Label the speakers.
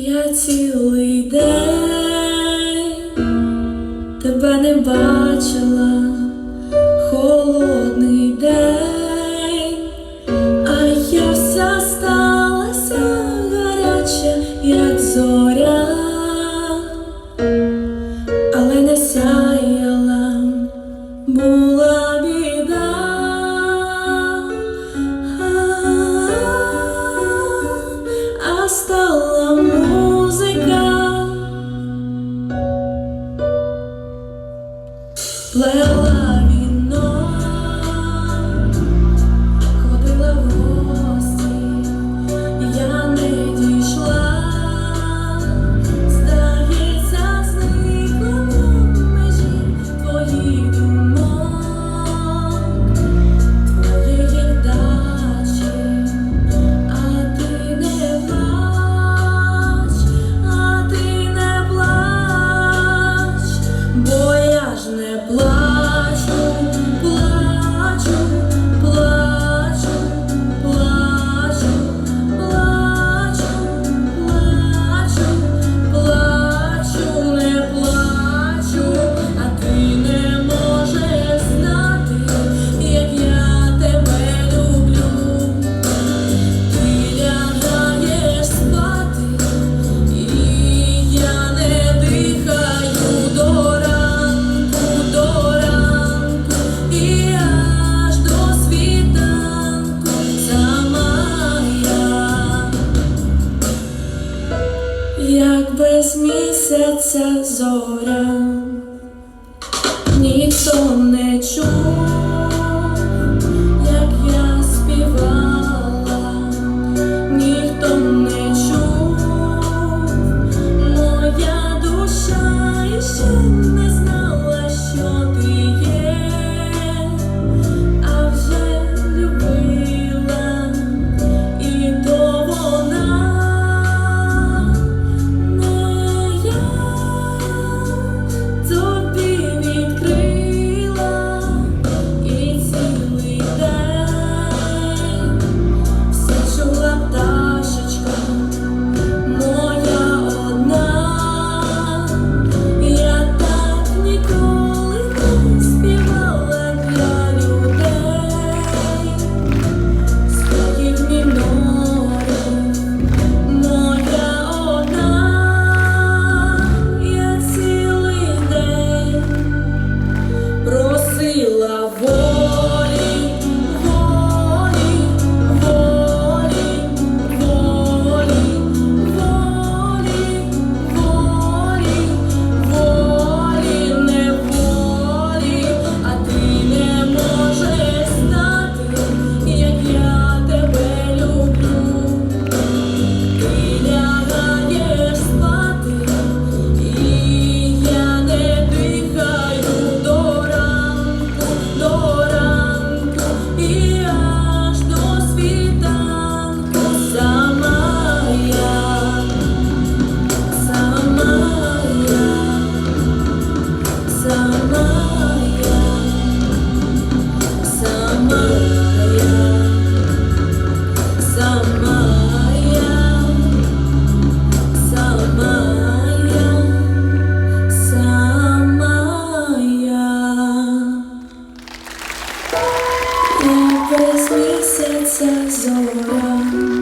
Speaker 1: Я цілий день тебе не бачила холодний день. Let love. без місяця зоря, ніхто не чув. сонце зора.